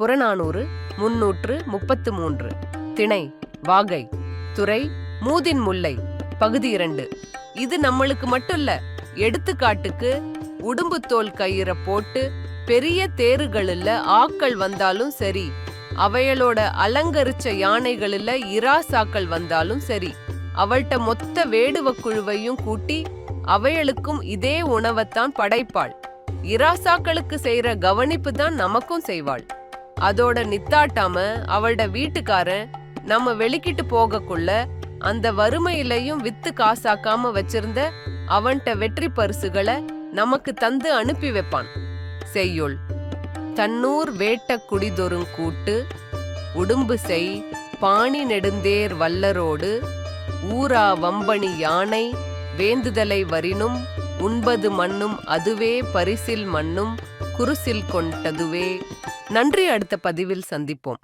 புறநானூறு முன்னூற்று முப்பத்து மூன்று திணை வாகை. துறை மூதின் முல்லை. பகுதி இரண்டு. இது நம்மளுக்கு மட்டும் இல்ல எடுத்துக்காட்டுக்கு உடும்பு தோல் கயிறை போட்டு பெரிய தேருகளில் ஆக்கள் வந்தாலும் சரி அவைகளோட அலங்கரிச்ச யானைகளில் இராசாக்கள் வந்தாலும் சரி அவள்கிட்ட மொத்த வேடுவ குழுவையும் கூட்டி அவைகளுக்கும் இதே உணவைத்தான் படைப்பாள். இராசாக்களுக்கு செய்யற கவனிப்பு தான் நமக்கும் செய்வாள். அதோட நித்தாட்டாம அவளோட வீட்டுக்காரன் நம்ம வெளிக்கிட்டு போகக்குள்ள அந்த வறுமையிலையும் வித்து காசாக்காம வச்சிருந்த அவன்கிட்ட வெற்றி பரிசுகளை நமக்கு தந்து அனுப்பி வைப்பான். செய்யுள். தன்னூர் வேட்ட குடிதொருங் கூட்டு உடும்பு செய் பாணி நெடுந்தேர் வல்லரோடு ஊரா வம்பணி யானை வேந்துதலை வரினும் உண்பது மண்ணும் அதுவே பரிசில் மண்ணும் குருசில் கொண்டதுவே. நன்றி அடுத்த பதிவில் சந்திப்போம்.